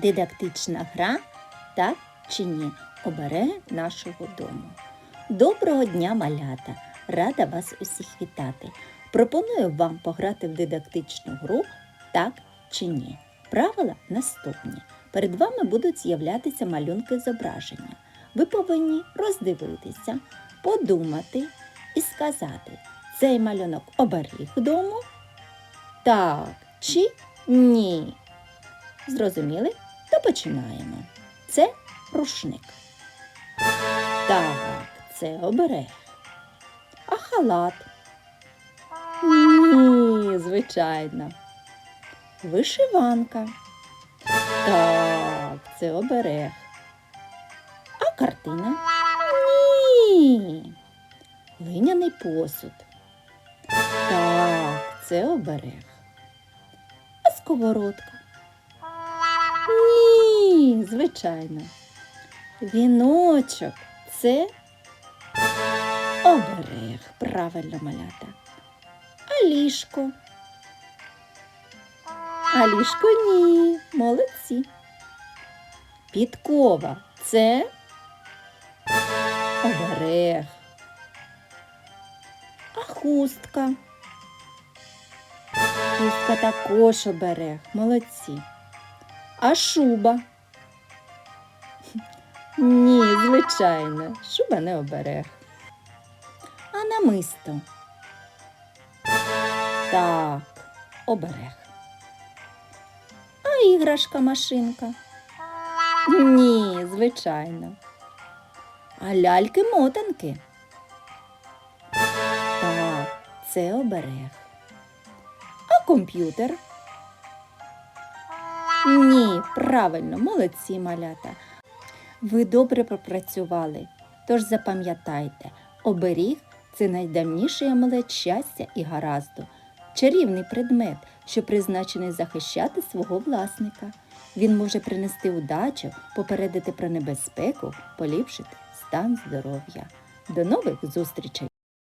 Дидактична гра так чи ні обереги нашого дому. Доброго дня, малята! Рада вас усіх вітати. Пропоную вам пограти в дидактичну гру так чи ні. Правила наступні. Перед вами будуть з'являтися малюнки зображення. Ви повинні роздивитися, подумати і сказати, цей малюнок оберіг дому? Так чи ні? Зрозуміли? То починаємо. Це рушник. Так, це оберег. А халат? Ні, звичайно. Вишиванка. Так, це оберег. А картина? Ні. Глиняний посуд. Так, це оберег. А сковородка? Ні, звичайно. Віночок це оберег, правильно малята. А ліжко? А ліжко ні, молодці. Підкова це оберег. А хустка? Хустка також оберег, молодці. А шуба? Ні, звичайно, шуба не оберег. А намисто? Так, оберег. А іграшка машинка? Ні, звичайно. А ляльки-мотанки? Так, це оберег. А комп'ютер? Ні, правильно, молодці малята. Ви добре попрацювали, тож запам'ятайте, оберіг це найдавніший амулет щастя і гаразду, чарівний предмет, що призначений захищати свого власника. Він може принести удачу, попередити про небезпеку, поліпшити стан здоров'я. До нових зустрічей!